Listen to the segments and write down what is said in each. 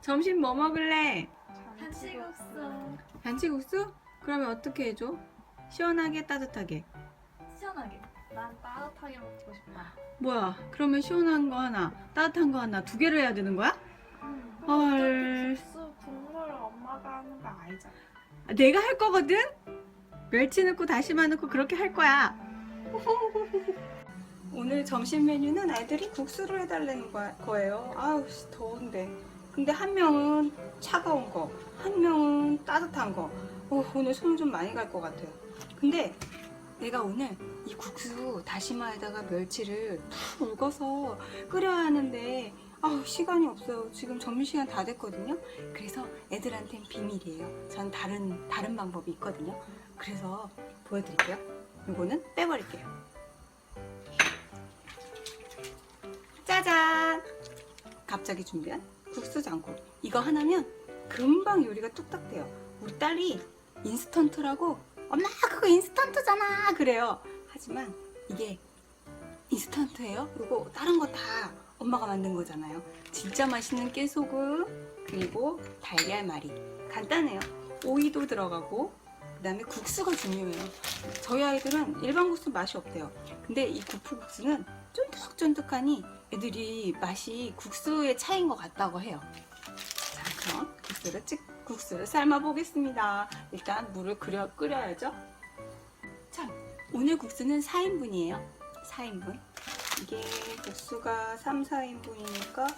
점심 뭐 먹을래? 한치국수 잔치국수? 그러면 어떻게 해줘? 시원하게 따뜻하게. 시원하게 난 따뜻하게 먹고 싶다 뭐야? 그러면 시원한 거 하나, 따뜻한 거 하나, 두 개를 해야 되는 거야? 헐. 국수 국물 엄마가 하는 거 알잖아 내가 할 거거든? 멸치 넣고 다시마 넣고 그렇게 할 거야. 오늘 점심 메뉴는 애들이 국수를 해달라는 거- 거예요. 아우, 씨, 더운데. 근데 한 명은 차가운 거, 한 명은 따뜻한 거. 어, 오늘 손 좀 많이 갈 것 같아요. 근데 내가 오늘 이 국수 다시마에다가 멸치를 푹 울궈서 끓여야 하는데 아우 시간이 없어요. 지금 점심시간 다 됐거든요. 그래서 애들한텐 비밀이에요. 전 다른 다른 방법이 있거든요. 그래서 보여드릴게요. 이거는 빼버릴게요. 짜잔! 갑자기 준비한 국수 장국. 이거 하나면 금방 요리가 뚝딱 돼요. 우리 딸이 인스턴트라고 엄마 그거 인스턴트잖아 그래요. 하지만 이게 인스턴트예요. 그리고 다른 거 다 엄마가 만든 거잖아요. 진짜 맛있는 깨소금 그리고 달걀말이 간단해요. 오이도 들어가고 그다음에 국수가 중요해요. 저희 아이들은 일반 국수 맛이 없대요. 근데 이 구포국수는 쫀득쫀득하니 애들이 맛이 국수의 차이인 것 같다고 해요. 자, 그럼 국수를 찍 국수를 삶아 보겠습니다. 일단 물을 끓여 끓여야죠. 참, 오늘 국수는 4인분이에요. 4인분. 이게 국수가 3, 4인분이니까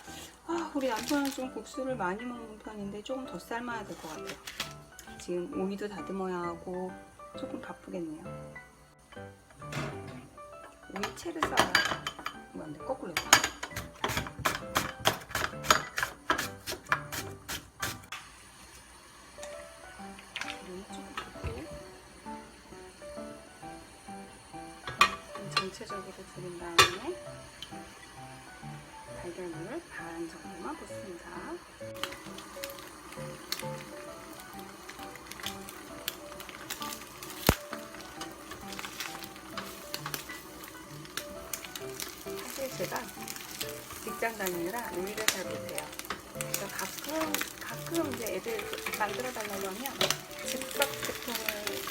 아, 우리 남편은 좀 국수를 많이 먹는 편인데 조금 더 삶아야 될 것 같아요. 지금 오이도 다듬어야 하고 조금 바쁘겠네요. 오이 채를 썰어요. 이거 안 돼, 거꾸로 붓고 전체적으로 부른 다음에 달걀물을 반 정도만 붓습니다. 사실 제가 직장 다니느라 요리를 잘 못해요. 그래서 가끔 가끔 이제 애들 만들어 달라고 하면 즉석 제품을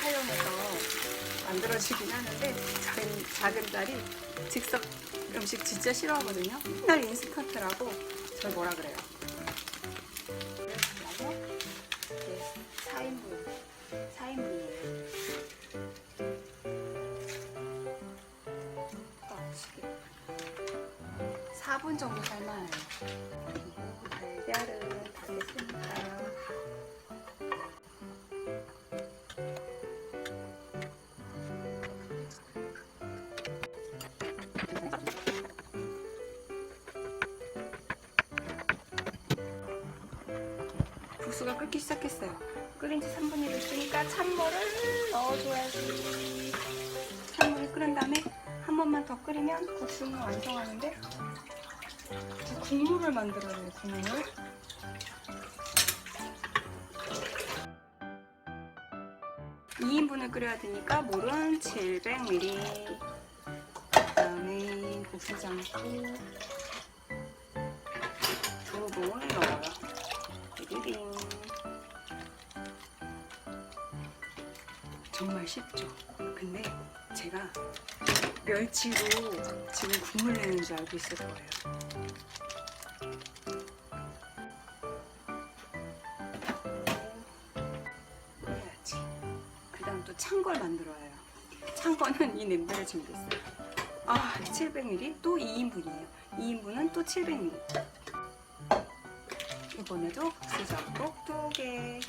사용해서 만들어주긴 하는데 저희 작은 딸이 즉석 음식 진짜 싫어하거든요. 맨날 인스턴트라고 저 뭐라 그래요. 4분 정도 삶아요. 그리고 달걀은 다 됐습니다. 국수가 끓기 시작했어요. 끓인 지 3분 이 됐으니까 찬물을 넣어줘야지. 찬물이 끓은 다음에 한 번만 더 끓이면 국수는 완성하는데 국물을 만들어야 돼요, 국물. (2인분을) 끓여야 되니까 물은 700ml 그다음에 고추장국 정말 쉽죠 근데 제가 멸치로 지금 국물 내는 줄 알고 있을 거예요 해야지. 그 다음 또 찬 걸 만들어야 해요. 찬 거는 이 냄비를 준비했어요. 아, 700ml? 또 2인분이에요. 2인분은 또 700ml. 이번에도 수저국 두 개.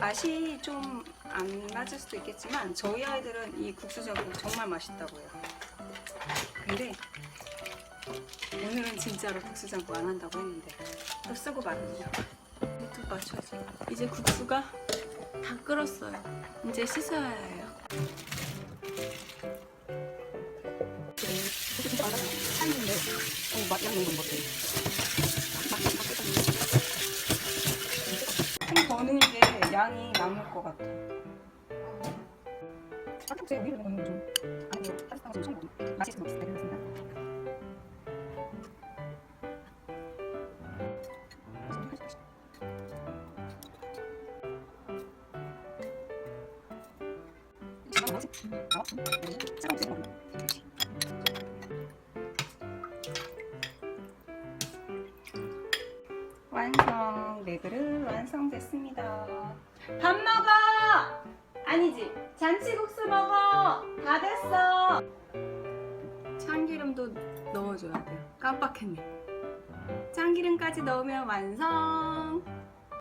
맛이 좀 안 맞을 수도 있겠지만 저희 아이들은 이 국수전국 정말 맛있다고 해요. 근데 오늘은 진짜로 국수전국 안 한다고 했는데 또 쓰고 말았네요. 유튜브 맞춰야지. 이제 국수가 다 끓었어요. 이제 씻어야 해요. 살인데, 어, 맛 양념 건 못해. 좀 양이 남을 것 같아. 아까 제 우리를 먹는 좀 아니고 파스타가 처음 맛있게 먹겠습니다. 완성! 네 그릇 완성됐습니다. 밥 먹어. 아니지 잔치국수 먹어. 다 됐어. 참기름도 넣어줘야 돼요. 깜빡했네. 참기름까지 넣으면 완성.